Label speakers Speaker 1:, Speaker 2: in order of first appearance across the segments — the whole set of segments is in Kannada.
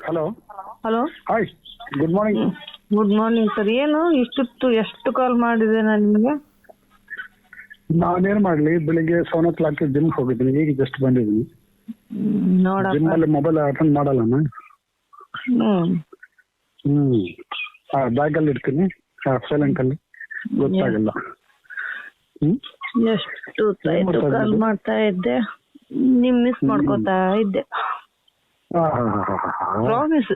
Speaker 1: Hello?
Speaker 2: Hello?
Speaker 1: Hi good morning
Speaker 2: good morning sir ಏನು? ಇಷ್ಟೊತ್ತು ಎಷ್ಟು ಕಾಲ್ ಮಾಡಿದೆ ನಾನು ನಿಮಗೆ?
Speaker 1: ನಾನೇನ್ ಮಾಡ್ಲಿ ಬೆಳಿಗ್ಗೆ ಸೆವೆನ್ ಓ ಕ್ಲಾಕ್ ಜಿಮ್ ಹೋಗಿದ್ದೀನಿ ಈಗ ಜಸ್ಟ್ ಬಂದಿದ್ದೀನಿ ಜಿಮ್
Speaker 2: ನೋಡಪ್ಪ.
Speaker 1: ಅಲ್ಲಿ ಮೊಬೈಲ್ ಅಟೆಂಡ್ ಮಾಡಲ್ಲ ನಾನು
Speaker 2: ಹ್ಮ್.
Speaker 1: ಬ್ಯಾಗ್ ಅಲ್ಲಿ ಇಡ್ತೀನಿ. ಸೈಲೆಂಟ್ ಅಲ್ಲಿ. ಗೊತ್ತಾಗಲ್ಲ.
Speaker 2: ಎಷ್ಟು ಕಾಲ್ ಮಾಡ್ತಾ ಇದ್ದೆ. ನಿಮ್ ಮಿಸ್ ಮಾಡ್ಕೋತಾ ಇದ್ದೆ. ಪ್ರಾಮಿಸ್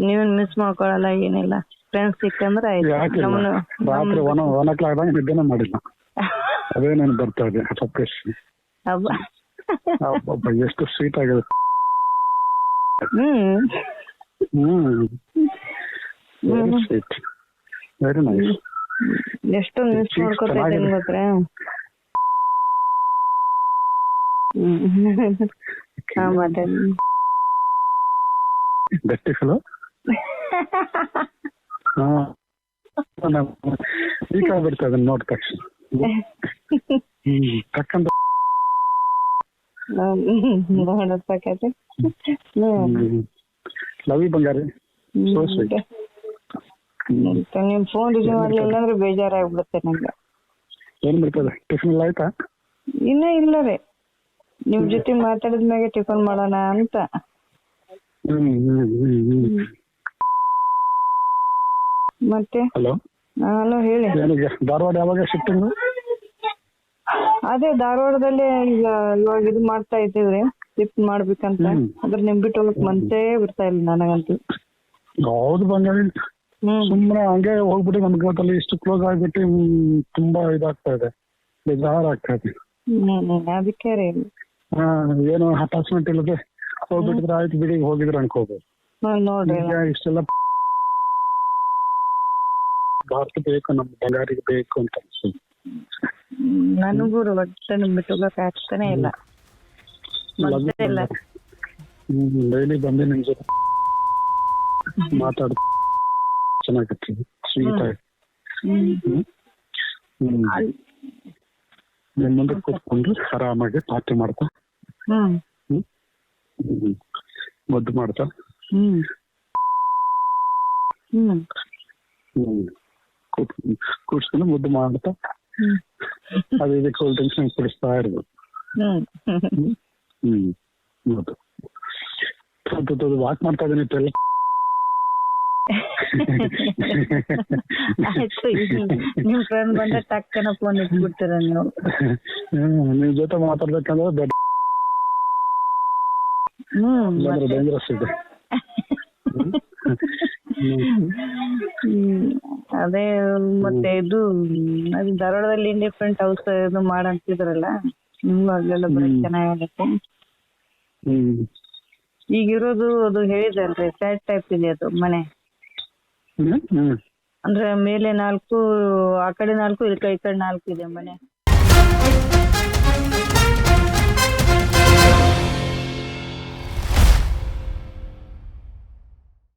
Speaker 2: ನೀವೇನ್ ಮಿಸ್ ಮಾಡ್ಕೊಳಲ್ಲ ಏನಿಲ್ಲ. ಫ್ರೆಂಡ್ಸ್ ಸಿಕ್ಕಂದ್ರೆ
Speaker 1: ರಾತ್ರಿ ಒನ್ ಒನ್ ಓ ಕ್ಲಾಕ್ ದಾಗ ನಿದ್ದೆನೇ ಮಾಡಿಲ್ಲ. ಅದೇ ನಾನು ಬರ್ತಾ ಇದೆ ಸಪ್ರೇಶ್ ಅಬ್ಬ ಎಷ್ಟು ಸ್ವೀಟ್ ಆಗಿದೆ.
Speaker 2: Hmm.
Speaker 1: Hmm. Very sweet very nice
Speaker 2: ಎಷ್ಟೊಂದು ಮಿಸ್ ಮಾಡ್ಕೊತಾ ಇದ್ದೀನಿ. ಗೊತ್ತಾ?
Speaker 1: ಗಟ್ಟಿ ಫಲೋ ಹಾ ಈಗ ಬಿಡ್ತಾ ಇದನ್ನ ನೋಡ್ ತಕ್ಷಣ ತಕ್ಕಂತ ಲವಿ ಬಂಗಾರಿ
Speaker 2: ನಿಮ್ ಫೋನ್ ರಿಸೀವ್ ಮಾಡ್ಲಿಲ್ಲ ಅಂದ್ರೆ ಬೇಜಾರಾಗ್ಬಿಡುತ್ತೆ ನಂಗೆ.
Speaker 1: ಏನ್ ಬಿಡ್ತದೆ ಟಿಫಿನ್ ಎಲ್ಲ ಆಯ್ತಾ?
Speaker 2: ಇನ್ನೂ ಇಲ್ಲ ರೀ. ನಿಮ್ ಜೊತೆ ಮಾತಾಡಿದ್ಮ್ಯಾಗೆ ಟಿಫನ್ ಮಾಡೋಣ ಅಂತ.
Speaker 1: ಹ್ಮ್ ಹ್ಮ್ ಹ್ಮ್ ಹ್ಮ್.
Speaker 2: ಮತ್ತೆ?
Speaker 1: ಹಲೋ?
Speaker 2: ಹಲೋ ಹೇಳಿ.
Speaker 1: ಏನೀಗ ಧಾರವಾಡ ಯಾವಾಗ ಶಿಫ್ಟಿಂಗ್
Speaker 2: ಅದೇ ಧಾರವಾಡದಲ್ಲಿ ಈಗ ಇವಾಗ ಇದು ಮಾಡ್ತಾ ಇದ್ದೀವ್ರಿ ಶಿಫ್ಟ್ ಮಾಡ್ಬೇಕಂತ.
Speaker 1: ಹ್ಮ್.
Speaker 2: ಅದ್ರ ನಿಮ್ ಬಿಟ್ಟು ಹೋಗಕ್ ಮನ್ಸೇ ಬಿಡ್ತಾ ಇಲ್ಲ ನನಗಂತೂ.
Speaker 1: ಹೌದು ಬಂದ್ರೆ
Speaker 2: ಹ್ಮ್.
Speaker 1: ಸುಮ್ಮನೆ ಹಂಗೆ ಹೋಗ್ಬಿಟ್ಟು ನಮ್ಗೆ ಅಲ್ಲಿ ಇಷ್ಟು ಕ್ಲೋಸ್ ಆಗ್ಬಿಟ್ಟು ಹ್ಮ್, ತುಂಬಾ ಇದಾಗ್ತಾ ಇದೆ. ಬೇಜಾರಾಗ್ತಾ ಇದೆ.
Speaker 2: ಹ್ಮ್ ಹ್ಮ್ ಅದಕ್ಕೆ ರೀ.
Speaker 1: ಹಾ ಏನು ಅಟ್ಯಾಚ್ಮೆಂಟ್ ಇಲ್ಲದೆ ಹೋಗ್ಬಿಟ್ಟಿದ್ರೆ ಆಯ್ತು ಬಿಡಿ ಹೋಗಿದ್ರೆ ಅನ್ಕೋಬಹುದು
Speaker 2: ಹ್ಮ್ ನೋಡ್ರಿ
Speaker 1: ಈಗ ಇಷ್ಟೆಲ್ಲ ಭಾರತ ಬೇಕು ನಮ್ ಬಂಗಾರಿಗೆ ಬೇಕು ಅಂತ ಅನ್ಸುತ್ತೆ.
Speaker 2: ನನಗೂ ಒಟ್ಟೆ ಬಿಟ್ಟು ಹೋಗಕ್ ಆಗ್ತಾನೆ ಇಲ್ಲ.
Speaker 1: ಹ್ಮ್ ಡೈಲಿ ಬಂದು ನಿಮ್ ಜೊತೆ ಮಾತಾಡ್ ಚೆನ್ನಾಗತ್ತೆ ಸ್ವೀಟ್ ಆಗಿ
Speaker 2: ಹ್ಮ್.
Speaker 1: ಹ್ಮ್. ಹ್ಮ್.
Speaker 2: ಅಲ್-
Speaker 1: ನಿಮ್ ಮುಂದೆ ಕೂತ್ಕೊಂಡು ಆರಾಮಾಗಿ ಪಾರ್ಟಿ ಮಾಡ್ತಾ
Speaker 2: ಹ್ಮ್.
Speaker 1: ಹ್ಮ್. ಹ್ಮ್ ಮುದ್ದು ಮಾಡ್ತಾ?
Speaker 2: ಹ್ಮ್. ಹ್ಮ್.
Speaker 1: ಹ್ಮ್. ಕೂತ್ ಕೂಡ್ಸ್ಕೊಂಡು ಮುದ್ದು ಮಾಡ್ತಾ?
Speaker 2: ಹ್ಮ್.
Speaker 1: ಅದು ಇದು ಕೂಲ್ ಡ್ರಿಂಕ್ಸ್ ಕುಡಿಸ್ತಾ ಇರ್ಬೋದು
Speaker 2: ಹ್ಮ್.
Speaker 1: ಹ್ಮ್. ಹ್ಮ್. ಹೌದು ಸ್ವಲ್ಪ ವಾಕ್ ಮಾಡ್ತಾ ಇದೀನಿ ಟೆಲ್
Speaker 2: ಆಯ್ತು ನಿಮ್ ಫ್ರೆಂಡ್ ಬಂದ ಟಕ್ಕನ ಫೋನ್ ಇಟ್ಬಿಡ್ತೀರ ನೀವು.
Speaker 1: ಹ್ಮ್. ನಿಮ್ ಜೊತೆ ಮಾತಾಡ್ಬೇಕಂದ್ರೆ ಬೆಡ್
Speaker 2: ಹ್ಮ್
Speaker 1: ಇಲ್ಲಾಂದ್ರೆ
Speaker 2: ಮತ್ತೆ?
Speaker 1: ಡೇಂಜರಸ್ ಇದೆ
Speaker 2: ಹ್ಮ್. ಅದೇ ಮತ್ತೆ ಇದು ಅದು ಧಾರವಾಡದಲ್ಲಿ ಇಂಡಿಪೆಂಡೆಂಟ್ ಹೌಸ್ ಇದು ಮಾಡಂತಿದ್ರಲ್ಲ ನಿಮ್ಗೂ ಅಲ್ಲೆಲ್ಲ ಬರೀ
Speaker 1: ಹ್ಮ್.
Speaker 2: ಈಗಿರೋದು ಅದು ಹೇಳಿದಲ್ರಿ ಫ್ಲಾಟ್ ಟೈಪ್ ಇದೆ ಅದು ಮನೆ. ಅಂದ್ರೆ ಮೇಲೆ ನಾಲ್ಕು ಆ ಕಡೆ ನಾಲ್ಕು ಈ ಕಡೆ ನಾಲ್ಕು ಇದೆ ಮನೆ.